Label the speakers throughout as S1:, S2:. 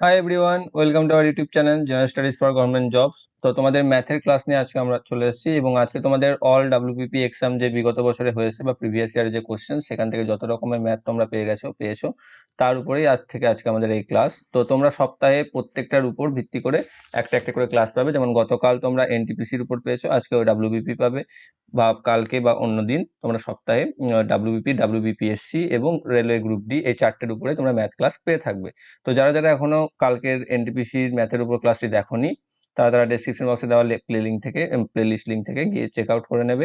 S1: Hi everyone welcome to our YouTube channel general studies for government jobs তো তোমাদের ম্যাথের class নিয়ে আজকে আমরা চলে এসেছি এবং আজকে তোমাদের অল ডাব্লিউপিপি এক্সাম যে বিগত বছরে হয়েছে বা প্রিভিয়াস ইয়ারের যে কোশ্চেন সেখান থেকে যত রকমের ম্যাথ তোমরা পেয়ে গেছো, পেয়েছ, তার উপরেই আজ থেকে আজকে আমাদের এই ক্লাস তো তোমরা সপ্তাহে প্রত্যেকটার উপর ভিত্তি করে একটা একটা করে ক্লাস পাবে। যেমন গতকাল তোমরা এনটিপিসির উপর পেয়েছ, আজকে ওই ডাব্লিউবিপি পাবে। বা কালকে বা অন্য দিন তোমরা সপ্তাহে ডাব্লিউবিপি ডাব্লিউবিপিএসসি এবং রেলওয়ে গ্রুপ ডি এই চারটের উপরে তোমরা ম্যাথ ক্লাস পেয়ে থাকবে। তো যারা যারা এখনও কালকের এনটিপিসির ম্যাথের উপর ক্লাসটি দেখোনি, তারা তারা ডেসক্রিপশন বক্সে দেওয়া প্লে লিঙ্ক থেকে প্লে লিস্ট লিঙ্ক থেকে গিয়ে চেক আউট করে নেবে।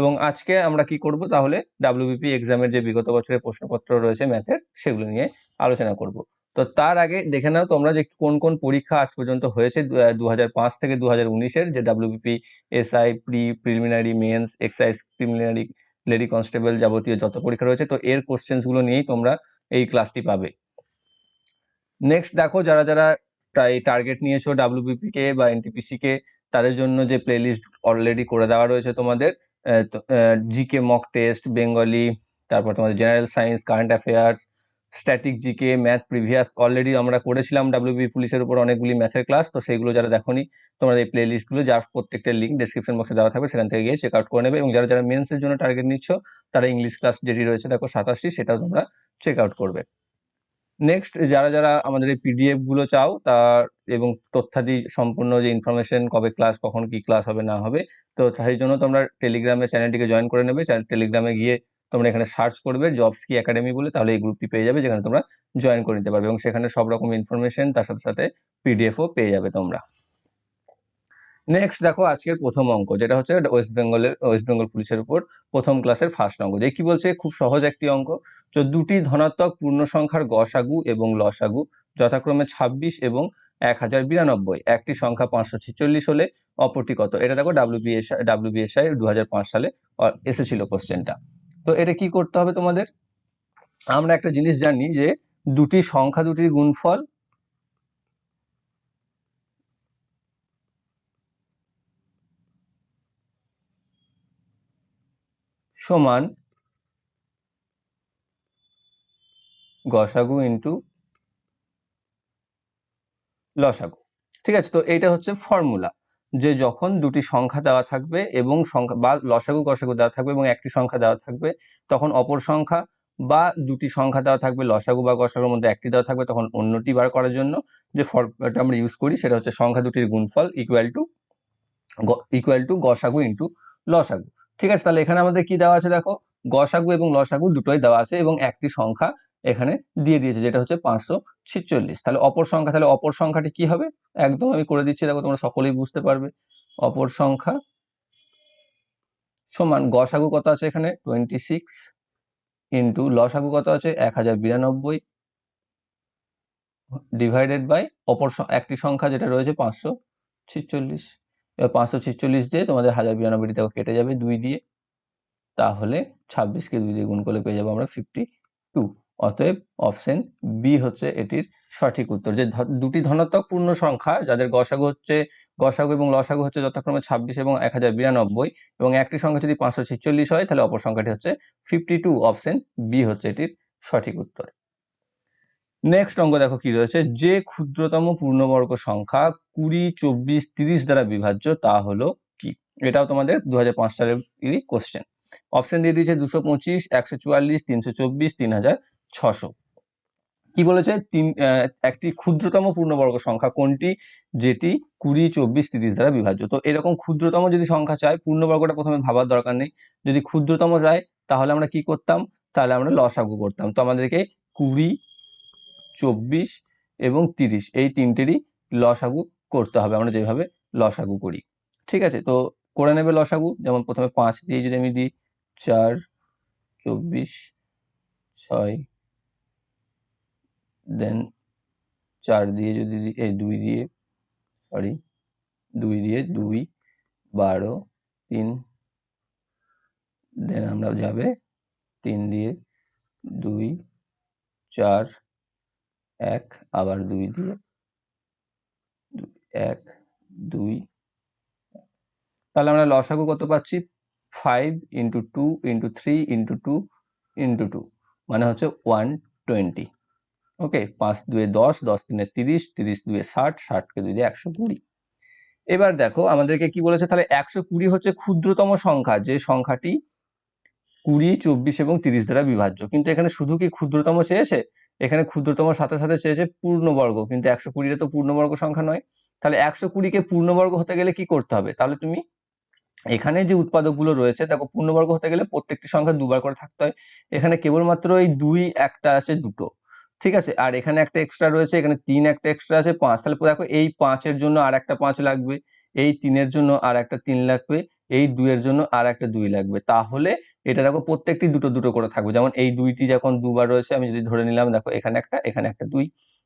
S1: এবং আজকে আমরা কি করব? তাহলে ডাব্লিউবিপি এক্সামের যে বিগত বছরের প্রশ্নপত্র রয়েছে ম্যাথের সেগুলো নিয়ে আলোচনা করব। তো তার আগে দেখে নাও তোমরা যে কোন কোন পরীক্ষা আজ পর্যন্ত হয়েছে, দু হাজার পাঁচ থেকে দু উনিশের, যে WBP SI pre preliminary mains excise preliminary lady constable যাবতীয় যত পরীক্ষা রয়েছে, তো এর কোশ্চেন্সগুলো নিয়েই তোমরা এই ক্লাসটি পাবে। নেক্সট দেখো, যারা যারা টার্গেট নিয়েছো ডাব্লিউবিপি কে বা এনটিপিসি কে, তাদের জন্য যে প্লেলিস্ট অলরেডি করে দেওয়া রয়েছে তোমাদের জিকে মক টেস্ট বেঙ্গলি তারপর তোমাদের general science current affairs static GK math previous already আমরা করেছিলাম ডাব্লিউবি পুলিশের উপর অনেকগুলি ম্যাথের ক্লাস তো সেইগুলো যারা দেখোনি, তোমরা এই প্লে লিস্টগুলো যার প্রত্যেকটা লিঙ্ক ডিসক্রিপশন বক্সে দেওয়া থাকবে, সেখান থেকে গিয়ে চেক আউট করে নেবে এবং যারা যারা মেন্সের জন্য টার্গেট নিচ্ছ, তারা ইংলিশ ক্লাস যেটি রয়েছে দেখো সাতাশি সেটাও তোমরা চেক আউট করবে। নেক্সট যারা যারা আমাদের এই পিডিএফগুলো চাও, তার এবং তথ্যাদি সম্পূর্ণ যে ইনফরমেশন কবে ক্লাস কখন কি ক্লাস হবে, না হবে, তো সেই জন্য তোমরা টেলিগ্রামে চ্যানেলটিকে জয়েন করে নেবে। টেলিগ্রামে গিয়ে তোমরা এখানে সার্চ করবে জবস কি একাডেমি বলে, তাহলে এই গ্রুপটি পেয়ে যাবে, যেখানে তোমরা জয়েন করে নিতে পারবে। এবং সেখানে সব রকম ইনফরমেশন তার সাথে সাথে পিডিএফও পেয়ে যাবে তোমরা। নেক্সট দেখো আজকের প্রথম অঙ্ক, যেটা হচ্ছে ওয়েস্ট বেঙ্গলের ওয়েস্ট বেঙ্গল পুলিশের উপর প্রথম ক্লাসের ফার্স্ট অঙ্ক। যে কি বলছে, খুব সহজ একটি অঙ্ক। তো দুটি ধনাত্মক পূর্ণ সংখ্যার গসাগু এবং লসাগু, যথাক্রমে ২৬ এবং এক হাজার বিরানব্বই। একটি সংখ্যা পাঁচশো ছেচল্লিশ হলে অপরটি কত? এটা দেখো ডাব্লিউবিএসআই ডাব্লিউবিএসআই দু হাজার পাঁচ সালে এসেছিল কোশ্চেনটা তো এটা কি করতে হবে তোমাদের? আমরা একটা জিনিস জানি যে দুটি সংখ্যা দুটির গুণফল সমান গসাগু ইন্টু লসাগু। ঠিক আছে, তো এইটা হচ্ছে ফর্মুলা যে যখন দুটি সংখ্যা দেওয়া থাকবে এবং সংখ্যা বা লসাগু, গসাগু দেওয়া থাকবে এবং একটি সংখ্যা দেওয়া থাকবে, তখন অপর সংখ্যা বা দুটি সংখ্যা দেওয়া থাকবে, লসাগু বা গসাগুর মধ্যে একটি দেওয়া থাকবে, তখন অন্যটি বার করার জন্য যে ফর্মুলাটা আমরা ইউজ করি, সেটা হচ্ছে সংখ্যা দুটির গুণফল ইকুয়াল টু ইকুয়াল টু গসাগু ইন্টু লসাগু। ঠিক আছে, তাহলে এখানে আমাদের কি দেওয়া আছে দেখো? গসাগু এবং লসাগু দুটোই দেওয়া আছে এবং একটি সংখ্যা এখানে দিয়ে দিয়েছে, যেটা হচ্ছে পাঁচশো ছিচল্লিশ। তাহলে অপর সংখ্যা, তাহলে অপর সংখ্যাটি কি হবে? একদম আমি করে দিচ্ছি, দেখো তোমরা সকলেই বুঝতে পারবে। অপর সংখ্যা সমান, গসাগু কত আছে এখানে? টোয়েন্টি সিক্স ইন্টু লসাগু কত আছে? এক হাজার বিরানব্বই। ডিভাইডেড বাই অপর একটি সংখ্যা যেটা রয়েছে পাঁচশো ছিচল্লিশ। পাঁচশো ছিচল্লিশ দিয়ে তোমাদের হাজার বিরানব্বইটি দেখো কেটে যাবে দুই দিয়ে। তাহলে ছাব্বিশকে দুই দিয়ে গুণ করলে পেয়ে যাব আমরা ফিফটি টু অতএব অপশন বি হচ্ছে এটির সঠিক উত্তর। যে দুটি ধনাত্মক পূর্ণ সংখ্যা, যাদের গসাগু হচ্ছে, গসাগু এবং লসাগু হচ্ছে যথাক্রমে ছাব্বিশ এবং এক হাজার বিরানব্বই, এবং একটি সংখ্যা যদি পাঁচশো ছিচল্লিশ হয়, তাহলে অপর সংখ্যাটি হচ্ছে ফিফটি টু অপশন বি হচ্ছে এটির সঠিক উত্তর। নেক্সট অঙ্ক দেখো কি রয়েছে? যে ক্ষুদ্রতম পূর্ণবর্গ সংখ্যা কুড়ি, চব্বিশ, তিরিশ দ্বারা বিভাজ্য, তা হলো কি? এটাও তোমাদের দু সালের কোশ্চেন অপশন দিয়ে দিয়েছে দুশো পঁচিশ, একশো চুয়াল্লিশ, তিনশো চব্বিশ, তিন হাজার ছশো। কি বলেছে? তিন একটি ক্ষুদ্রতম পূর্ণবর্গ সংখ্যা কোনটি? যেটি কুড়ি, চব্বিশ, তিরিশ দ্বারা বিভাজ্য। তো এরকম ক্ষুদ্রতম যদি সংখ্যা চাই পূর্ণবর্গটা প্রথমে ভাবার দরকার নেই। যদি ক্ষুদ্রতম চাই তাহলে আমরা কি করতাম? তাহলে আমরা লসাগু করতাম। তো আমাদেরকে কুড়ি চব্বিশ এবং তিরিশ, এই তিনটেরই লসাগু করতে হবে, আমরা যেভাবে লসাগু করি। ঠিক আছে, তো করে নেবে লসাগু, যেমন প্রথমে পাঁচ দিয়ে যদি আমি দিই চার, চব্বিশ, ছয়, দেন চার দিয়ে যদি এই দুই দিয়ে সরি দুই দিয়ে দুই, বারো, তিন, দেন আমরা যাবে তিন দিয়ে দুই, চার এক আবার দুই দিয়ে এক দুই। তাহলে আমরা লসাগু কত পাচ্ছি? Five into two into three into two into two মানে হচ্ছে ওয়ান টোয়েন্টি ওকে পাঁচ দুয়ে দশ দশ তিনে তিরিশ তিরিশ দুয়ে ষাট ষাটকে দুই দিয়ে একশো কুড়ি। এবার দেখো আমাদেরকে কি বলেছে? তাহলে একশো কুড়ি হচ্ছে ক্ষুদ্রতম সংখ্যা যে সংখ্যাটি কুড়ি চব্বিশ এবং তিরিশ দ্বারা বিভাজ্য। কিন্তু এখানে শুধু কি ক্ষুদ্রতম চেয়েছে এখানে ক্ষুদ্রতম সাথে সাথে চেয়েছে পূর্ণবর্গ, কিন্তু একশো কুড়িটা তো পূর্ণবর্গ সংখ্যা নয়। তাহলে একশো কুড়িকে পূর্ণবর্গ হতে গেলে কি করতে হবে? তাহলে তুমি এখানে যে উৎপাদকগুলো রয়েছে, দেখো পূর্ণবর্গ হতে গেলে প্রত্যেকটি সংখ্যা দুবার করে থাকতে হয়। এখানে কেবলমাত্র এই দুই একটা আছে দুটো, ঠিক আছে? আর এখানে একটা এক্সট্রা রয়েছে, এখানে তিন একটা এক্সট্রা আছে, পাঁচ। তাহলে দেখো এই পাঁচের জন্য আর একটা পাঁচ লাগবে, এই তিনের জন্য আর একটা তিন লাগবে, এই দুইয়ের জন্য আর একটা দুই লাগবে। তাহলে এটা দেখো প্রত্যেকটি দুটো দুটো করে থাকবে। যেমন এই দুইটি যখন দুবার রয়েছে, আমি যদি ধরে নিলাম, দেখো এখানে একটা এখানে একটা দুই।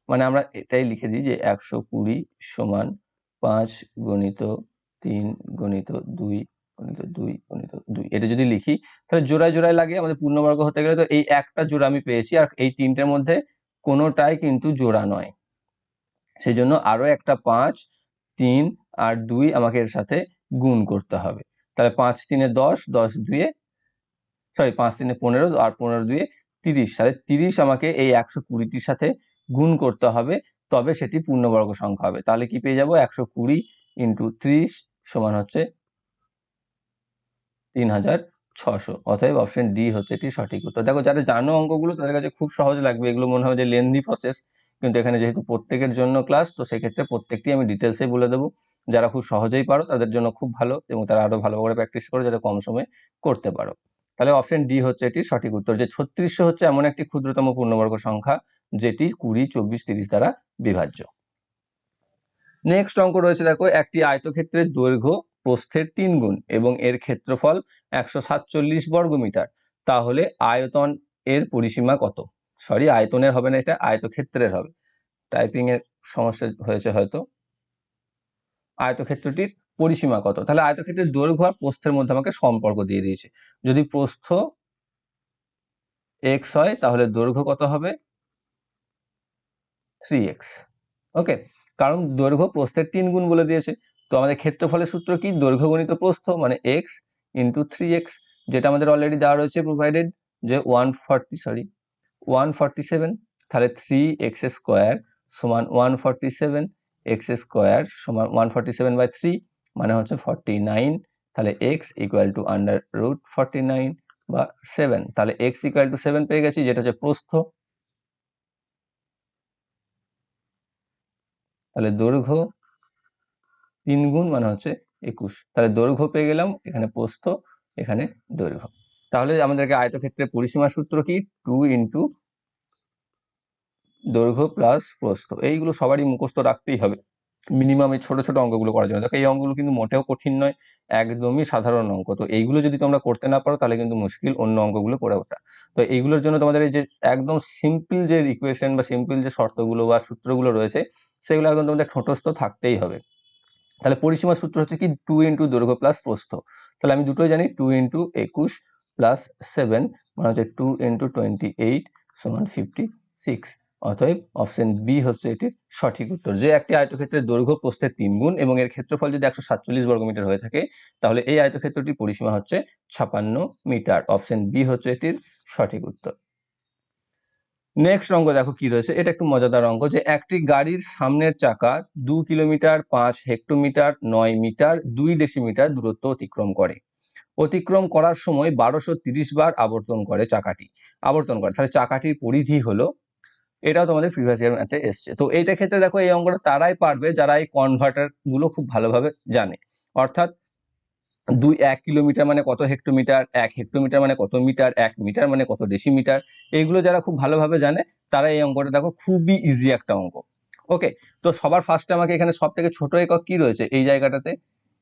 S1: মানে আমরা এটাই লিখে দিই যে একশো কুড়ি সমান পাঁচ গণিত তিন গণিত দুই গণিত দুই গণিত দুই। এটা যদি লিখি, তাহলে জোড়ায় জোড়ায় লাগে আমাদের পূর্ণবর্গ হতে গেলে তো এই একটা জোড়া আমি পেয়েছি, আর এই তিনটের মধ্যে কোনোটাই কিন্তু জোড়া নয়। সেই জন্য আরও একটা পাঁচ, তিন আর দুই আমাকে এর সাথে গুণ করতে হবে। তাহলে পাঁচ তিনে দশ দশ দুয়ে সরি পাঁচ তিনে পনেরো আর পনেরো দুয়ে তিরিশ। তাহলে তিরিশ আমাকে এই একশো কুড়িটির সাথে গুণ করতে হবে, তবে সেটি পূর্ণবর্গ সংখ্যা হবে। তাহলে কি পেয়ে যাব? একশো কুড়ি ইন্টু ত্রিশ সমান হচ্ছে তিন হাজার ছশো। অতএব অপশন ডি হচ্ছে এটি সঠিক উত্তর। দেখো, যারা জানো অঙ্কগুলো, তাদের কাছে খুব সহজ লাগবে। এগুলো মনে হয় যে লেন্দি প্রসেস কিন্তু এখানে যেহেতু প্রত্যেকের জন্য ক্লাস তো সেক্ষেত্রে প্রত্যেকটি আমি ডিটেলসে বলে দেবো। যারা খুব সহজেই পারো, তাদের জন্য খুব ভালো এবং তারা আরও ভালো করে প্র্যাকটিস করো, যাতে কম সময়ে করতে পারো। তাহলে অপশন ডি হচ্ছে এটি সঠিক উত্তর, যে ছত্রিশশো হচ্ছে এমন একটি ক্ষুদ্রতম পূর্ণবর্গ সংখ্যা, যেটি কুড়ি, চব্বিশ, তিরিশ দ্বারা বিভাজ্য। নেক্সট অঙ্ক রয়েছে দেখো, একটি আয়তক্ষেত্রের দৈর্ঘ্য প্রস্থের তিন গুণ এবং এর ক্ষেত্রফল একশো সাতচল্লিশ বর্গমিটার। তাহলে আয়তন এর পরিসীমা কত? সরি আয়তনের হবে না এটা, আয়তক্ষেত্রের হবে। টাইপিং এর সমস্যা হয়েছে হয়তো। আয়তক্ষেত্রটির পরিসীমা কত? তাহলে আয়তক্ষেত্রের দৈর্ঘ্য আর প্রস্থের মধ্যে আমাকে সম্পর্ক দিয়ে দিয়েছে। যদি প্রস্থ এক্স হয়, তাহলে দৈর্ঘ্য কত হবে? থ্রি এক্স ওকে কারণ দৈর্ঘ্য প্রস্থের তিন গুণ বলে দিয়েছে। তো আমাদের ক্ষেত্রফলের সূত্র কি? দৈর্ঘ্য গণিত প্রস্থ মানে এক্স ইন্টু থ্রি এক্স যেটা আমাদের অলরেডি দেওয়া রয়েছে প্রোভাইডেড যে one forty sorry one forty seven তাহলে থ্রি এক্স স্কোয়ার সমান one forty seven X square সমান one forty seven by three মানে হচ্ছে ফর্টি নাইন তাহলে X equal to under root forty nine বা সেভেন তাহলে এক্স ইকুয়াল টু সেভেন পেয়ে গেছি, যেটা হচ্ছে প্রস্থ। তাহলে দৈর্ঘ্য তিন গুণ মানে হচ্ছে একুশ, তাহলে দৈর্ঘ্য পেয়ে গেলাম, এখানে প্রস্থ, এখানে দৈর্ঘ্য। তাহলে আমাদেরকে আয়তক্ষেত্রের পরিসীমা সূত্র কি? টু ইন্টু দৈর্ঘ্য প্লাস প্রস্থ, এইগুলো সবারই মুখস্থ রাখতেই হবে। মিনিমাম এই ছোট ছোট অঙ্কগুলো করার জন্য। দেখো এই অঙ্কগুলো কিন্তু মোটেও কঠিন নয়, একদমই সাধারণ অঙ্ক। তো এইগুলো যদি তোমরা করতে না পারো, তাহলে কিন্তু মুশকিল অন্য অঙ্কগুলো করে ওঠা। তো এইগুলোর জন্য তোমাদের এই যে একদম সিম্পল যে ইকুয়েশন বা সিম্পল যে শর্তগুলো বা সূত্রগুলো রয়েছে, সেগুলো একদম তোমাদের ঠোঁটস্থ থাকতেই হবে। তাহলে পরিসীমা সূত্র হচ্ছে কি? টু ইন্টু দৈর্ঘ্য প্লাস প্রস্থ। তাহলে আমি দুটোই জানি টু ইন্টু একুশ প্লাস সেভেন মানে হচ্ছে টু ইন্টু টোয়েন্টি এইট সমান ফিফটি সিক্স অতএব অপশন বি হচ্ছে এটির সঠিক উত্তর। যে একটি আয়তক্ষেত্রের দৈর্ঘ্য প্রস্থের তিন গুণ এবং এর ক্ষেত্রফল যদি একশো সাতচল্লিশ বর্গমিটার হয়ে থাকে, তাহলে এই আয়তক্ষেত্রটির পরিসীমা হচ্ছে ছাপান্ন মিটার। অপশন বি হচ্ছে এটির সঠিক উত্তর। নেক্সট অঙ্ক দেখো কি রয়েছে। এটা একটু মজাদার অঙ্ক যে একটি গাড়ির সামনের চাকা দু কিলোমিটার, পাঁচ হেক্টোমিটার, নয় মিটার, দুই ডেসিমিটার দূরত্ব অতিক্রম করে। অতিক্রম করার সময় বারোশো তিরিশ বার আবর্তন করে চাকাটি। আবর্তন করে। তাহলে চাকাটির পরিধি হলো এটাও তোমাদের প্রিভিয়াস ইয়ার ম্যাথে এসছে। তো এইটা ক্ষেত্রে দেখো এই অঙ্কটা তারাই পারবে যারা এই কনভার্টারগুলো খুব ভালোভাবে জানে। অর্থাৎ দুই এক কিলোমিটার মানে কত হেক্টোমিটার, এক হেক্টোমিটার মানে কত মিটার, এক মিটার মানে কত ডেসিমিটার এইগুলো যারা খুব ভালোভাবে জানে তারা এই অঙ্কটা দেখো খুবই ইজি একটা অঙ্ক। ওকে তো সবার ফার্স্টে আমাকে এখানে সব থেকে ছোট একক কি রয়েছে? এই জায়গাটাতে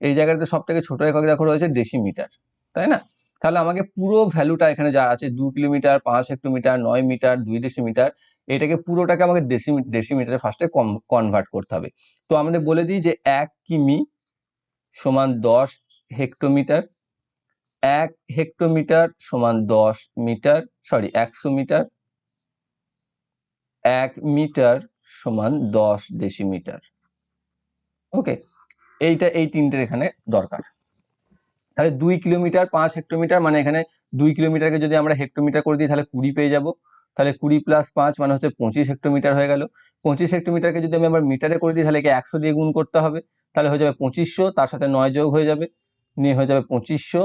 S1: এই জায়গাটাতে সব থেকে ছোট একক দেখো রয়েছে ডেসিমিটার তাই না? তাহলে আমাকে পুরো ভ্যালুটা এখানে যা আছে, দু কিলোমিটার, পাঁচ হেক্টোমিটার, নয় মিটার, দুই ডেসিমিটার এটাকে পুরোটাকে আমাকে ডেসিমি ডেসিমিটারে ফার্স্টে কনভার্ট করতে হবে। তো আমাদের বলে দিই যে এক কিমি সমান দশ হেক্টোমিটার, এক হেক্টোমিটার সমান দশ মিটার সরি একশো মিটার, এক মিটার সমান দশ ডেসিমিটার ওকে এইটা এই তিনটের এখানে দরকার। তাহলে দুই কিলোমিটার পাঁচ হেক্টোমিটার মানে এখানে দুই কিলোমিটারকে যদি আমরা হেক্টোমিটার করে দিই, তাহলে কুড়ি পেয়ে যাব। তাহলে কুড়ি প্লাস পাঁচ মানে হচ্ছে পঁচিশ হেক্টোমিটার হয়ে গেল। পঁচিশ হেক্টোমিটারকে যদি আমি আবার মিটারে করে দিই, তাহলে একে একশো দিয়ে গুণ করতে হবে? তাহলে হয়ে যাবে পঁচিশশো, তার সাথে নয় যোগ হয়ে যাবে। নিয়ে হয়ে যাবে পঁচিশশো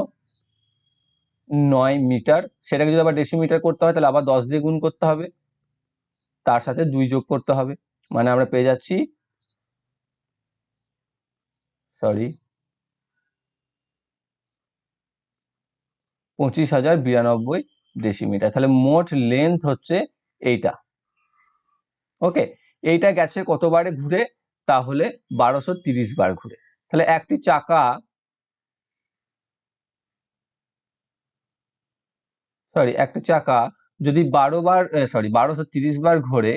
S1: নয় মিটার সেটাকে যদি আবার ডেসিমিটার করতে হয়, তাহলে আবার দশ দিয়ে গুণ করতে হবে। তার সাথে দুই যোগ করতে হবে। মানে আমরা পেয়ে যাচ্ছি সরি পঁচিশ হাজার বিরানব্বই ডেসিমিটার তাহলে মোট লেন্থ হচ্ছে এইটা। ওকে এইটা গেছে কতবারে ঘুরে? তাহলে বারোশো তিরিশ বার ঘুরে। তাহলে একটি চাকা সরি একটা চাকা যদি বারো বার সরি বারোশো তিরিশ বার ঘোরে,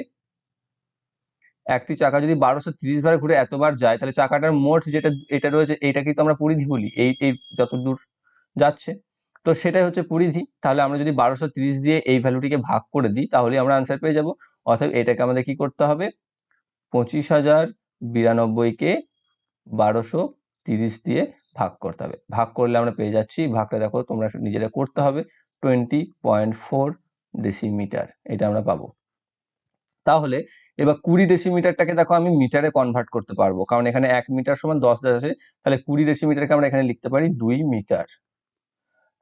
S1: একটি চাকা যদি বারোশো তিরিশ বার ঘুরে এতবার যায়, তাহলে চাকাটার মোট যেটা, এটা রয়েছে এইটাকেই তো আমরা পরিধি বলি। এই এই যত দূর যাচ্ছে। তো সেটাই হচ্ছে পরিধি। তাহলে আমরা যদি বারোশো দিয়ে এই ভ্যালুটিকে ভাগ করে দিই তাহলে আমরা আনসার পেয়ে যাব। অর্থাৎ এটাকে আমাদের কি করতে হবে? পঁচিশ হাজার বিরানব্বইকে বারোশো তিরিশ দিয়ে ভাগ করতে হবে। ভাগ করলে আমরা পেয়ে যাচ্ছি, ভাগটা দেখো তোমরা নিজেরা করতে হবে টোয়েন্টি পয়েন্ট ফোর ডেসিমিটার এটা আমরা পাবো। তাহলে এবার কুড়ি ডেসিমিটারটাকে দেখো আমি মিটারে কনভার্ট করতে পারব। কারণ এখানে এক মিটার সমান দশ আছে, তাহলে কুড়ি ডেসিমিটারকে আমরা এখানে লিখতে পারি দুই মিটার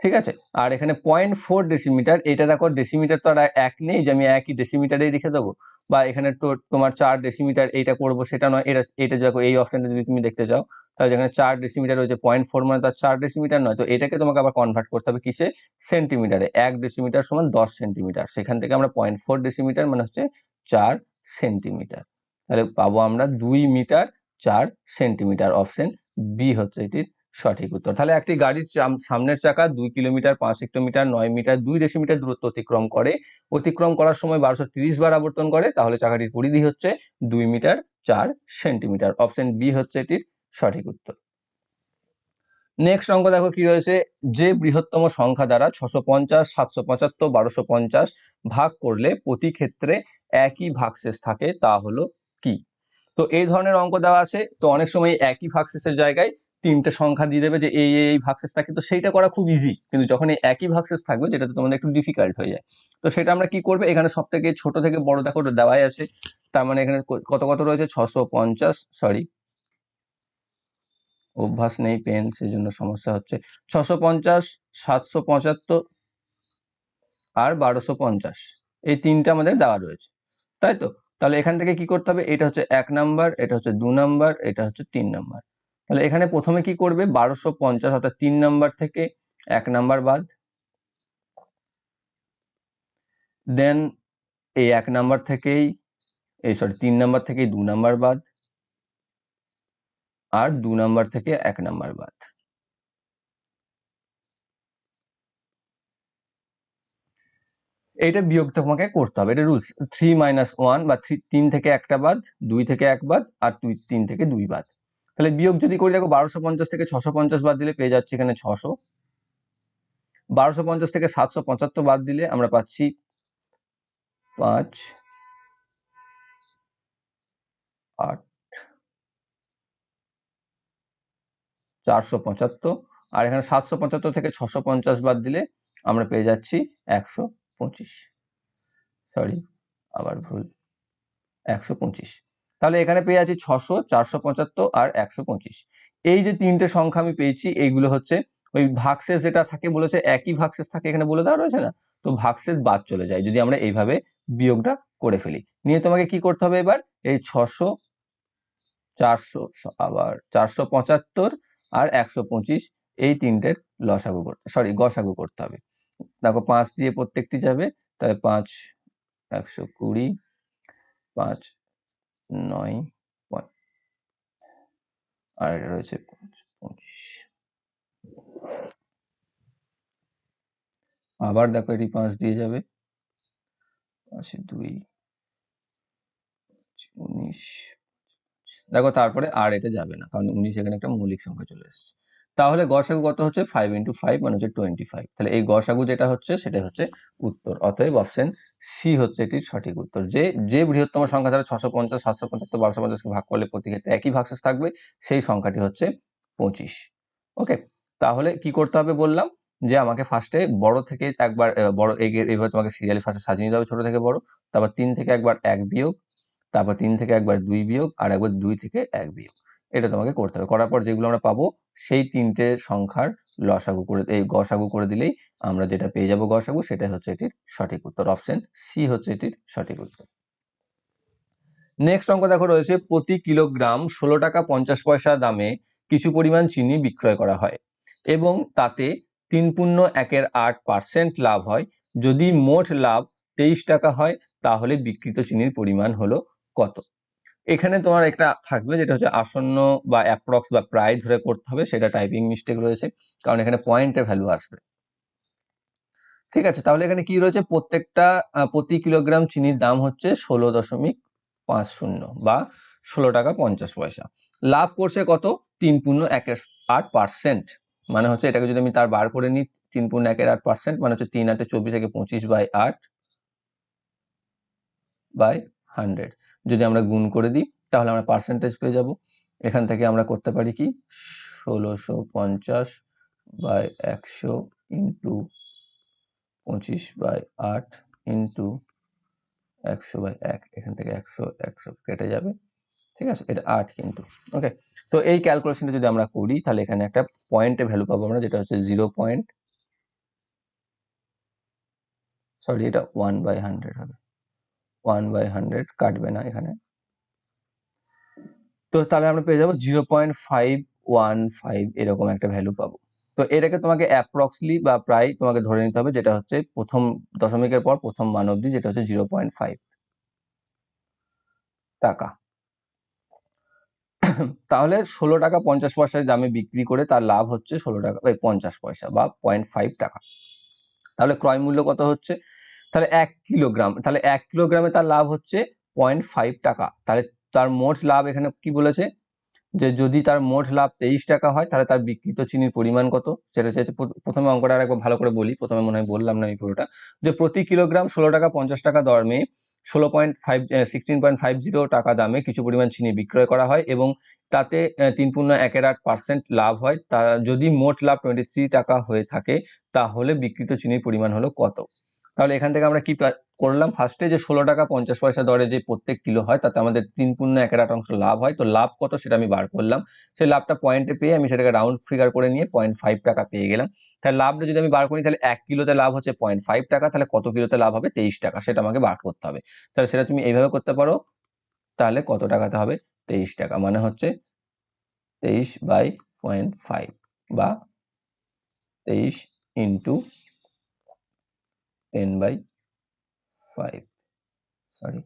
S1: ঠিক আছে? আর এখানে পয়েন্ট ফোর ডেসিমিটার এটা দেখো ডেসিমিটার তো আর এক নেই যে আমি একই ডেসিমিটারেই লিখে দেবো? বা এখানে তোমার চার ডেসিমিটার এইটা করব সেটা নয়, এটা এটা দেখো এই অপশনটা যদি তুমি দেখতে চাও, তাহলে যেখানে চার ডেসিমিটার রয়েছে পয়েন্ট ফোর মানে তার চার ডেসিমিটার নয়, তো এটাকে তোমাকে আবার কনভার্ট করতে হবে কিসে? সেন্টিমিটারে এক ডেসিমিটার সমান দশ সেন্টিমিটার সেখান থেকে আমরা পয়েন্ট ফোর ডেসিমিটার মানে হচ্ছে চার সেন্টিমিটার তাহলে পাবো আমরা দুই মিটার চার সেন্টিমিটার অপশন বি হচ্ছে এটির সঠিক উত্তর। তাহলে একটি গাড়ির সামনের চাকা দুই কিলোমিটার, পাঁচ হেক্টোমিটার নয় মিটার, দুই ডেসিমিটার দূরত্ব অতিক্রম করে। অতিক্রম করার সময় বারোশো বার আবর্তন করে, তাহলে চাকাটির পরিধি হচ্ছে দুই মিটার, চার সেন্টিমিটার। অপশন বি হচ্ছে এটির সঠিক উত্তর। নেক্সট অঙ্ক দেখো কি রয়েছে। যে বৃহত্তম সংখ্যা দ্বারা ছশো পঞ্চাশ, সাতশো পঁচাত্তর, বারোশো পঞ্চাশ ভাগ করলে প্রতি ক্ষেত্রে একই ভাগশেষ থাকে, তা হলো কি? তো এই ধরনের অঙ্ক দেওয়া আছে। তো অনেক সময় একই ভাগশেষের জায়গায় তিনটে সংখ্যা দিয়ে দেবে যে এই এই ভাগশেষ থাকে। তো সেইটা করা খুব ইজি কিন্তু যখন এই একই ভাগশেষ থাকবে যেটা তোমাদের একটু ডিফিকাল্ট হয়ে যায়। তো সেটা আমরা কি করবে? এখানে সব থেকে ছোট থেকে বড়, দেখো দেওয়াই আছে। তার মানে এখানে কত কত রয়েছে? ছশো পঞ্চাশ সরি অভ্যাস নেই পেন সেই জন্য সমস্যা হচ্ছে। ছশো পঞ্চাশ, সাতশো পঁচাত্তর আর বারোশো পঞ্চাশ। এই তিনটা আমাদের দেওয়া রয়েছে। তাই তো? তাহলে এখান থেকে কি করতে হবে? এটা হচ্ছে এক নাম্বার, এটা হচ্ছে দু নাম্বার, এটা হচ্ছে তিন নাম্বার। তাহলে এখানে প্রথমে কি করবে? বারোশো পঞ্চাশ অর্থাৎ তিন নাম্বার থেকে এক নাম্বার বাদ। দেন এই এক নাম্বার থেকেই, এই সরি তিন নাম্বার থেকেই দু নাম্বার বাদ আর দু নাম্বার থেকে এক নাম্বার বাদ। এইটা বিয়োগ তোমাকে করতে হবে। এটা রুলস থ্রি মাইনাস ওয়ান বা থ্রি তিন থেকে একটা বাদ, দুই থেকে এক বাদ আর দুই তিন থেকে দুই বাদ। তাহলে বিয়োগ যদি করি, দেখো বারোশো পঞ্চাশ থেকে ছশো পঞ্চাশ বাদ দিলে পেয়ে যাচ্ছি এখানে ছশো। বারোশো পঞ্চাশ থেকে সাতশো পঁচাত্তর বাদ দিলে আমরা পাচ্ছি পাঁচ, আট, চারশো পঁচাত্তর। আর এখানে সাতশো পঁচাত্তর থেকে ছশো পঞ্চাশ বাদ দিলে আমরা পেয়ে যাচ্ছি একশো পঁচিশ। সরি, আবার ভুল। একশো পঁচিশ। তাহলে এখানে পেয়ে আছি ছশো, চারশো পঁচাত্তর আর একশো পঁচিশ। এই যে তিনটে সংখ্যা আমি পেয়েছি, এইগুলো হচ্ছে ওই ভাগশেষ যেটা থাকে বলেছে, একই ভাগশেষ থাকে এখানে বলে দেওয়া রয়েছে না? তো ভাগশেষ বাদ চলে যায়, যদি আমরা এইভাবে বিয়োগটা করে ফেলি। নিয়ে তোমাকে কি করতে হবে এবার? এই ছশো, চারশো, আবার চারশো পঁচাত্তর আর একশো পঁচিশ, এই তিনটের লসাগু করতে সরি গসাগু করতে হবে। দেখো পাঁচ দিয়ে প্রত্যেকটি যাবে, তাহলে পাঁচ, একশো কুড়ি, পাঁচ নয় আর এটা রয়েছে পঁচিশ। আবার দেখো এটি পাঁচ দিয়ে যাবে। পাঁচে দুই উনিশ দেখো তারপরে আর এটা যাবে না, কারণ উনিশ এখানে একটা মৌলিক সংখ্যা চলে এসছে। তাহলে গসাগু কত হচ্ছে? ফাইভ ইন্টু ফাইভ মানে হচ্ছে টোয়েন্টি ফাইভ তাহলে এই গসাগু যেটা হচ্ছে সেটা হচ্ছে উত্তর। অতএব অপশন সি হচ্ছে এটির সঠিক উত্তর। যে যে বৃহত্তম সংখ্যা দ্বারা ছশো পঞ্চাশ, সাতশো পঁচাত্তর বারোশো পঞ্চাশকে ভাগ করলে প্রতি ক্ষেত্রে একই ভাগশেষ থাকবে, সেই সংখ্যাটি হচ্ছে পঁচিশ। ওকে? তাহলে কি করতে হবে বললাম? যে আমাকে ফার্স্টে বড় থেকে একবার বড় এগে- এবার তোমাকে সিরিয়ালি ফার্স্টে সাজিয়ে নিতে হবে ছোট থেকে বড়। তারপর তিন থেকে একবার এক বিয়োগ, তারপর তিন থেকে একবার দুই বিয়োগ, আর একবার দুই থেকে এক বিয়োগ। এটা তোমাকে করতে হবে। করার পর যেগুলো আমরা পাবো, সেই তিনটে সংখ্যার লসাগু করে, এই গসাগু করে দিলেই আমরা যেটা পেয়ে যাব গসাগু, সেটাই হচ্ছে এটির সঠিক উত্তর। অপশন সি হচ্ছে এটির সঠিক উত্তর। নেক্সট অঙ্ক দেখো রয়েছে, প্রতি কিলোগ্রাম ষোলো টাকা পঞ্চাশ পয়সা দামে কিছু পরিমাণ চিনি বিক্রয় করা হয় এবং তাতে তিন পূর্ণ একের আট পার্সেন্ট লাভ হয়। যদি মোট লাভ তেইশ টাকা হয়, তাহলে বিকৃত চিনির পরিমাণ হলো কত? এখানে তোমার একটা থাকবে যেটা হচ্ছে আসন্ন বা অ্যাপ্রক্স বা প্রায় ধরে করতে হবে, সেটা টাইপিং মিস্টেক রয়েছে, কারণ এখানে পয়েন্টের ভ্যালু আসবে। ঠিক আছে, তাহলে এখানে কি রয়েছে? প্রত্যেকটা প্রতি কিলোগ্রাম চিনির দাম হচ্ছে ষোলো দশমিক পাঁচ শূন্য বা ষোলো টাকা পঞ্চাশ পয়সা। লাভ করছে কত? তিন পূর্ণ একের আট পার্সেন্ট মানে হচ্ছে এটাকে যদি আমি তার বার করে নিই, তিন পূর্ণ একের আট পার্সেন্ট মানে হচ্ছে তিন আটে চব্বিশ থেকে পঁচিশ বাই আট বাই হান্ড্রেড। যদি আমরা গুণ করে দিই, তাহলে আমরা পার্সেন্টেজ পেয়ে যাব। এখান থেকে আমরা করতে পারি কি? ষোলোশো পঞ্চাশ বাই একশো ইন্টু পঁচিশ বাই আট ইন্টু একশো বাই এক। এখান থেকে একশো একশো কেটে যাবে। ঠিক আছে? এটা আট কিন্তু। ওকে তো এই ক্যালকুলেশনটা যদি আমরা করি, তাহলে এখানে একটা পয়েন্টে ভ্যালু পাবো আমরা, যেটা হচ্ছে জিরো পয়েন্ট সরি এটা ওয়ান বাই হান্ড্রেড হবে। ওয়ান বাই হান্ড্রেড কাটবে না এখানে। তো তাহলে আমরা পেয়ে যাব zero point five one five এরকম একটা ভ্যালু পাবো। তো এটাকে তোমাকে অ্যাপ্রক্সলি বা প্রায় তোমাকে ধরে নিতে হবে যেটা হচ্ছে প্রথম দশমিকের পর প্রথম মান যেটা হচ্ছে জিরো পয়েন্ট ফাইভ টাকা। তাহলে ষোলো টাকা পঞ্চাশ পয়সার দামে বিক্রি করে তার লাভ হচ্ছে ষোলো টাকা পঞ্চাশ পয়সা বা পয়েন্ট ফাইভ টাকা। তাহলে ক্রয় মূল্য কত হচ্ছে? তাহলে এক কিলোগ্রাম, তাহলে এক কিলোগ্রামে তার লাভ হচ্ছে পয়েন্ট ফাইভ টাকা। তাহলে তার মোট লাভ এখানে কি বলেছে? যে যদি তার মোট লাভ তেইশ টাকা হয়, তাহলে তার বিকৃত চিনির পরিমাণ কত? সেটা হচ্ছে প্রথমে অঙ্কটা আর একবার ভালো করে বলি। প্রথমে মনে হয় বললাম না আমি পুরোটা। যে প্রতি কিলোগ্রাম ষোলো টাকা পঞ্চাশ টাকা দরমে ষোলো point five sixteen point five zero টাকা দামে কিছু পরিমাণ চিনি বিক্রয় করা হয় এবং তাতে তিন পূর্ণ একের আট পার্সেন্ট লাভ হয়। তা যদি মোট লাভ টোয়েন্টি থ্রি টাকা হয়ে থাকে, তাহলে বিকৃত চিনির পরিমাণ হলো কত? তাহলে এখান থেকে আমরা কি করলাম? ফার্স্টে যে ষোলো টাকা পঞ্চাশ পয়সা দরে যে প্রত্যেক কিলো হয়, তাতে আমাদের তিন পূর্ণ একের আট অংশ লাভ হয়। তো লাভ কত সেটা আমি বার করলাম। সেই লাভটা পয়েন্টে পেয়ে আমি সেটাকে রাউন্ড ফিগার করে নিয়ে পয়েন্ট ফাইভ টাকা পেয়ে গেলাম। তাহলে লাভটা যদি আমি বার করি, তাহলে এক কিলোতে লাভ হচ্ছে পয়েন্ট ফাইভ টাকা। তাহলে কত কিলোতে লাভ হবে? তেইশ টাকা। সেটা আমাকে বার করতে হবে। তাহলে সেটা তুমি এইভাবে করতে পারো। তাহলে কত টাকাতে হবে? তেইশ টাকা। মানে হচ্ছে তেইশ বাই পয়েন্ট ফাইভ বা তেইশ into ten by five sorry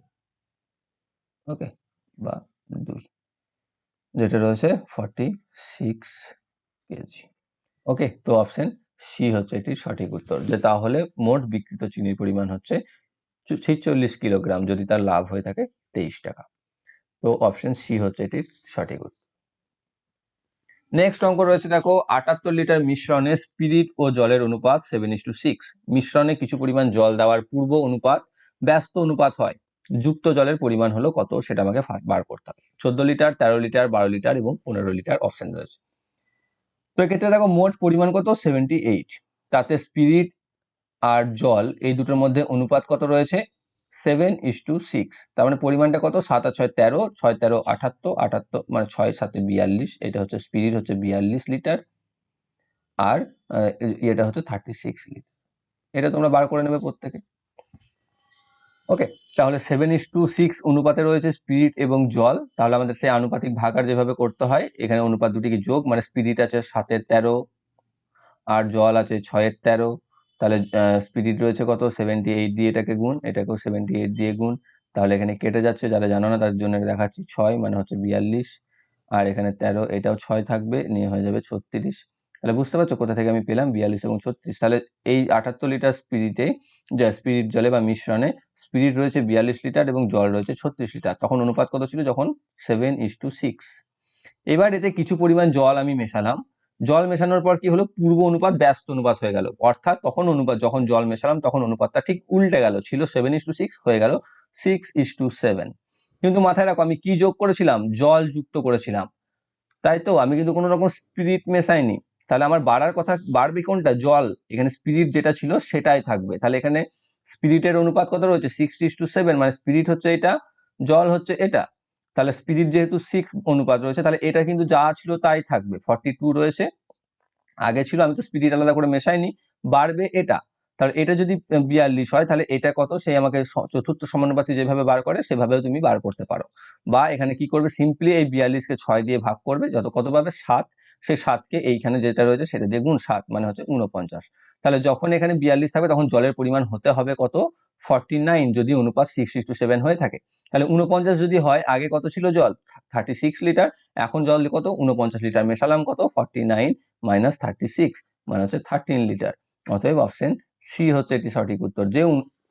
S1: okay বা দুই। যেটা রয়েছে ফর্টি সিক্স কেজি ওকে তো অপশন সি হচ্ছে এটির সঠিক উত্তর। যে তাহলে মোট বিক্রিত চিনির পরিমাণ হচ্ছে ছিচল্লিশ কিলোগ্রাম। যদি তার লাভ হয়ে থাকে তেইশ টাকা। তো অপশন সি হচ্ছে এটির সঠিক উত্তর। নেক্সট অঙ্ক রয়েছে, দেখো, আটাত্তর লিটার মিশ্রণে স্পিরিট ও জলের অনুপাত সেভেন ইস টু সিক্স মিশ্রণে কিছু পরিমাণ জল দেওয়ার পূর্ব অনুপাত, ব্যস্ত অনুপাত হয়। যুক্ত জলের পরিমাণ হলো কত, সেটা আমাকে বার করতে হবে। চোদ্দ লিটার, তেরো লিটার, বারো লিটার এবং পনেরো লিটার অপশন রয়েছে। তো এক্ষেত্রে দেখো, মোট পরিমাণ কত? সেভেন্টি এইট তাতে স্পিরিট আর জল, এই দুটোর মধ্যে অনুপাত কত রয়েছে? সেভেন ইস টু সিক্স তার মানে পরিমাণটা কত? সাত আর ছয় তেরো ছয় তেরো আঠাত্তর আঠাত্তর মানে ছয়, সাতে বিয়াল্লিশ, এটা হচ্ছে স্পিরিট হচ্ছে বিয়াল্লিশ লিটার আর এটা হচ্ছে থার্টি সিক্স লিটার এটা তোমরা বার করে নেবে প্রত্যেকে। ওকে তাহলে সেভেন ইস টু সিক্স অনুপাতে রয়েছে স্পিরিট এবং জল। তাহলে আমাদের সেই আনুপাতিক ভাগার যেভাবে করতে হয়, এখানে অনুপাত দুটিকে যোগ মানে স্পিরিট আছে সাতের তেরো আর জল আছে ছয়ের তেরো। তাহলে স্পিরিট রয়েছে কত? সেভেন্টি এইট দিয়ে এটাকে গুণ, এটাকেও সেভেন্টি এইট দিয়ে গুণ। তাহলে এখানে কেটে যাচ্ছে, যারা জানো না তার জন্য দেখাচ্ছি ছয় মানে হচ্ছে বিয়াল্লিশ। আর এখানে তেরো, এটাও ছয় থাকবে, নিয়ে হয়ে যাবে ছত্রিশ। তাহলে বুঝতে পারছ কোথা থেকে আমি পেলাম? বিয়াল্লিশ এবং ছত্রিশ। তাহলে এই আটাত্তর লিটার স্পিরিটে যা স্পিরিট জলে বা মিশ্রণে স্পিরিট রয়েছে বিয়াল্লিশ লিটার এবং জল রয়েছে ছত্রিশ লিটার। তখন অনুপাত কত ছিল? যখন সেভেন ইস টু সিক্স এবার এতে কিছু পরিমাণ জল আমি মেশালাম। জল মেশানোর পর কি হলো? পূর্ব অনুপাত ব্যস্ত অনুপাত হয়ে গেল। অর্থাৎ তখন অনুপাত, যখন জল মেশালাম, তখন অনুপাতটা ঠিক উল্টে গেল। ছিল সেভেন ইস টু সিক্স হয়ে গেল সিক্স ইস টু সেভেন কিন্তু মাথায় রাখো, আমি কি যোগ করেছিলাম? জল যুক্ত করেছিলাম। তাই তো? আমি কিন্তু কোনো রকম স্পিরিট মেশাইনি। তাহলে আমার বাড়ার কথা বাড়বে কোনটা? জল। এখানে স্পিরিট যেটা ছিল সেটাই থাকবে। তাহলে এখানে স্পিরিটের অনুপাত কত রয়েছে? সিক্স ইস টু সেভেন মানে স্পিরিট হচ্ছে এটা, জল হচ্ছে এটা। তাহলে স্পিরিট যেহেতু সিক্স অনুপাত রয়েছে, তাহলে এটা কিন্তু যা ছিল তাই থাকবে। ফর্টি টু রয়েছে। আগে ছিল, আমি তো স্পিরিট আলাদা করে মেশাইনি। বাড়বে এটা। তাহলে এটা যদি বিয়াল্লিশ হয়, তাহলে এটা কত? সেই আমাকে চতুর্থ সমানুপাতি যেভাবে বার করে, সেভাবেও তুমি বার করতে পারো। বা এখানে কি করবে? সিম্পলি এই বিয়াল্লিশকে ছয় দিয়ে ভাগ করবে। যত কত পাবে? সাত। সেই সাতকে এইখানে যেটা রয়েছে সেটা দিয়ে গুণ সাত মানে হচ্ছে উনপঞ্চাশ তাহলে যখন এখানে বিয়াল্লিশ থাকবে, তখন জলের পরিমাণ হতে হবে কত? ফর্টি নাইন, যদি অনুপাত সিক্স টু সেভেন হয়ে থাকে। তাহলে উনপঞ্চাশ যদি হয়, আগে কত ছিল জল? Thirty six litre. এখন জল কত? উনপঞ্চাশ লিটার। মেশালাম কত? Forty nine minus thirty six মানে হচ্ছে থার্টিন লিটার। অতএব অপশন সি হচ্ছে এটি সঠিক উত্তর। যে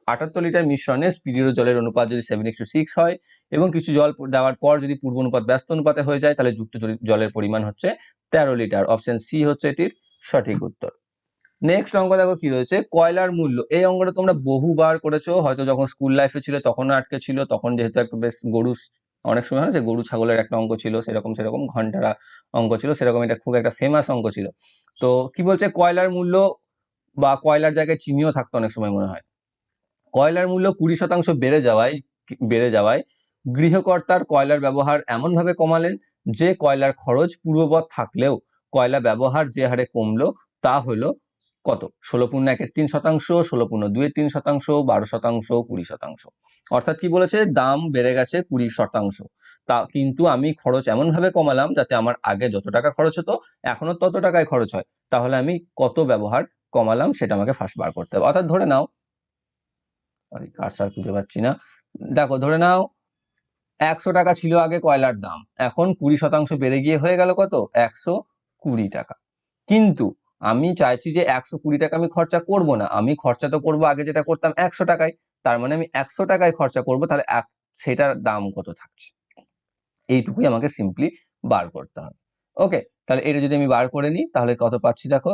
S1: আটাত্তর লিটার মিশ্রণে স্পিরিট জলের অনুপাত যদি সেভেন টু সিক্স হয় এবং কিছু জল দেওয়ার পর যদি পূর্ব অনুপাত ব্যস্ত অনুপাতে হয়ে যায়, তাহলে যুক্ত জলের পরিমাণ হচ্ছে তেরো লিটার। অপশন সি হচ্ছে এটির সঠিক উত্তর। নেক্সট অঙ্ক দেখো কি রয়েছে? কয়লার মূল্য। এই অঙ্কটা তোমরা বহুবার করেছ, হয়তো যখন স্কুল লাইফে ছিল তখন আটকে ছিল, তখন যেহেতু একটা বেশ গরু অনেক সময় হয় যে গরু ছাগলের একটা অঙ্ক ছিল, সেরকম সেরকম ঘন্টারা অঙ্ক ছিল, সেরকম এটা খুব একটা ফেমাস অঙ্ক ছিল। তো কি বলছে? কয়লার মূল্য বা কয়লার জায়গায় চিনিও থাকতো অনেক সময় মনে হয়। কয়লার মূল্য কুড়ি শতাংশ বেড়ে যাওয়ায় বেড়ে যাওয়ায় গৃহকর্তার কয়লার ব্যবহার এমনভাবে কমালেন যে কয়লার খরচ পূর্ববৎ থাকলেও কয়লা ব্যবহার যে হারে কমলো তা হলো কত? ষোলো পূর্ণ একের তিন শতাংশ, ষোলো পূর্ণ দুয়ের তিন শতাংশ, বারো শতাংশ, কুড়ি শতাংশ। অর্থাৎ কি বলেছে? দাম বেড়ে গেছে কুড়ি শতাংশ। তা কিন্তু আমি খরচ এমন ভাবে কমালাম যাতে আমার আগে যত টাকা খরচ হতো এখনও তত টাকায় খরচ হয়। তাহলে আমি কত ব্যবহার কমালাম সেটা আমাকে ফার্স্ট বার করতে হবে। অর্থাৎ ধরে নাও সরি কারসার খুঁজে পাচ্ছি না। দেখো, ধরে নাও, একশো টাকা ছিল আগে কয়লার দাম। এখন কুড়ি শতাংশ বেড়ে গিয়ে হয়ে গেল কত? একশো কুড়ি টাকা। কিন্তু আমি চাইছি যে একশো কুড়ি টাকা আমি খরচা করব না। আমি খরচা তো করব, আগে যেটা করতাম একশো টাকায়। তার মানে আমি একশো টাকায় খরচা করব, তাহলে সেটার দাম কত থাকছে? এইটুকুই আমাকে সিম্পলি বার করতে হবে। ওকে তাহলে এটা যদি আমি বার করে নিই, তাহলে কত পাচ্ছি দেখো?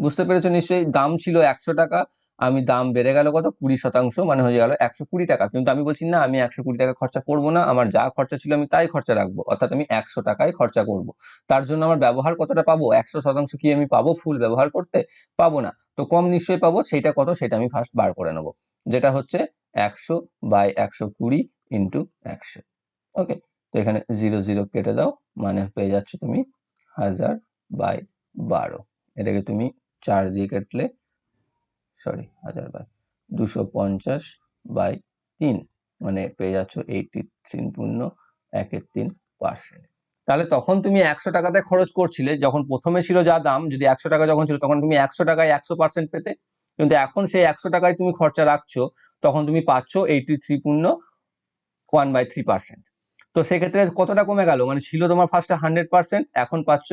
S1: বুঝতে পেরেছ নিশ্চয়ই? দাম ছিল একশো টাকা, আমি দাম বেড়ে গেল কত? কুড়ি শতাংশ মানে হয়ে গেল একশো কুড়ি টাকা। কিন্তু আমি বলছি, না, আমি একশো কুড়ি টাকা খরচা করব না, আমার যা খরচা ছিল আমি তাই খরচা রাখব, অর্থাৎ আমি একশো টাকায় খরচা করব। তার জন্য আমার ব্যবহার কতটা পাবো? একশো শতাংশ কি আমি পাবো ফুল ব্যবহার করতে? পাবো না। তো কম নিশ্চয়ই পাবো, সেইটা কত? সেটা আমি ফার্স্ট বার করে নেব। যেটা হচ্ছে একশো বাই একশো কুড়ি ইন্টু একশো। ওকে তো এখানে জিরো জিরো কেটে দাও মানে পেয়ে যাচ্ছ তুমি হাজার বাই বারো। এটাকে তুমি চার দিয়ে কাটলে সরি হাজার বাই দুশো পঞ্চাশ বাই তিন মানে পেয়ে যাচ্ছ এইটি তিন পূর্ণ একের তিন পার্সেন্ট তাহলে তখন তুমি একশো টাকাতে খরচ করছিলে, যখন প্রথমে ছিল যা দাম, যদি একশো টাকা যখন ছিল, তখন তুমি একশো টাকায় একশো পার্সেন্ট পেতে, কিন্তু এখন সেই একশো টাকায় তুমি খরচা রাখছো, তখন তুমি পাচ্ছ এইটি থ্রি পূর্ণ ওয়ান বাই থ্রি পার্সেন্ট তো সেক্ষেত্রে কতটা কমে গেল? মানে ছিল তোমার ফার্স্টে হান্ড্রেড পার্সেন্ট এখন পাচ্ছ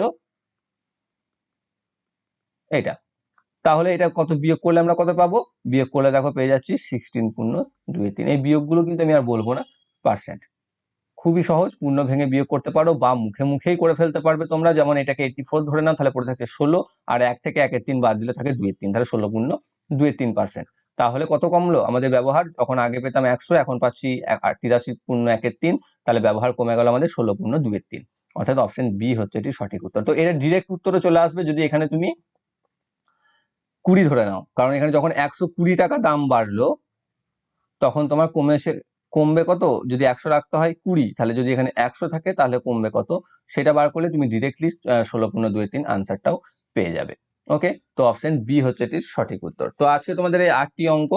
S1: এটা তাহলে এটা কত বিয়োগ করলে আমরা কত পাবো? বিয়োগ করলে দেখো পেয়ে যাচ্ছি সিক্সটিন পূর্ণ দুই তিন। এই বিয়োগগুলো কিন্তু আমি আর বলব না পার্সেন্ট খুবই সহজ, পূর্ণ ভেঙে বিয়োগ করতে পারো বা মুখে মুখেই করে ফেলতে পারবে তোমরা। যেমন এটাকে এইটি ফোর ধরে নাও, তাহলে পড়ে থাকছে ষোলো, আর এক থেকে একের তিন বাদ দিলে থাকে দুইয়ের তিন, তাহলে ষোলো পূর্ণ দুইয়ের তিন পার্সেন্ট তাহলে কত কমলো? আমাদের ব্যবহার, যখন আগে পেতাম একশো, এখন পাচ্ছি তিরাশি পূর্ণ একের তিন, তাহলে ব্যবহার কমে গেল আমাদের ষোলো পূর্ণ দুইয়ের তিন। অর্থাৎ অপশন বি হচ্ছে এটি সঠিক উত্তর। তো এর ডিরেক্ট উত্তরে চলে আসবে যদি এখানে তুমি কুড়ি ধরে নাও। কারণ এখানে যখন একশো কুড়ি টাকা দাম বাড়লো, তখন তোমার কমে এসে কমবে কত? যদি একশো রাখতে হয় কুড়ি, তাহলে যদি এখানে একশো থাকে, তাহলে কমবে কত? সেটা বার করলে তুমি ডিরেক্টলি ষোলো পনেরো দুই তিন আনসারটাও পেয়ে যাবে। ওকে তো অপশন বি হচ্ছে এটির সঠিক উত্তর। তো আজকে তোমাদের এই আটটি অঙ্ক,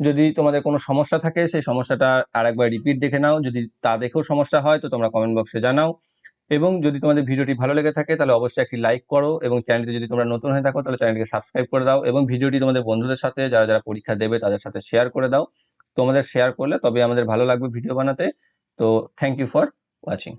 S1: যদি তোমাদের কোনো সমস্যা থাকে, সেই সমস্যাটা আরেকবার রিপিট দেখে নাও। যদি তা দেখেও সমস্যা হয়, তো তোমরা কমেন্ট বক্সে জানাও। এবং যদি তোমাদের ভিডিওটি ভালো লেগে থাকে, তাহলে অবশ্যই একটি লাইক করো এবং চ্যানেলটি যদি তোমরা নতুন হয়ে থাকো, তাহলে চ্যানেলকে সাবস্ক্রাইব করে দাও এবং ভিডিওটি তোমাদের বন্ধুদের সাথে, যারা যারা পরীক্ষা দেবে, তাদের সাথে শেয়ার করে দাও। তোমাদের শেয়ার করলে তবে আমাদের ভালো লাগবে ভিডিও বানাতে। তো থ্যাংক ইউ ফর ওয়াচিং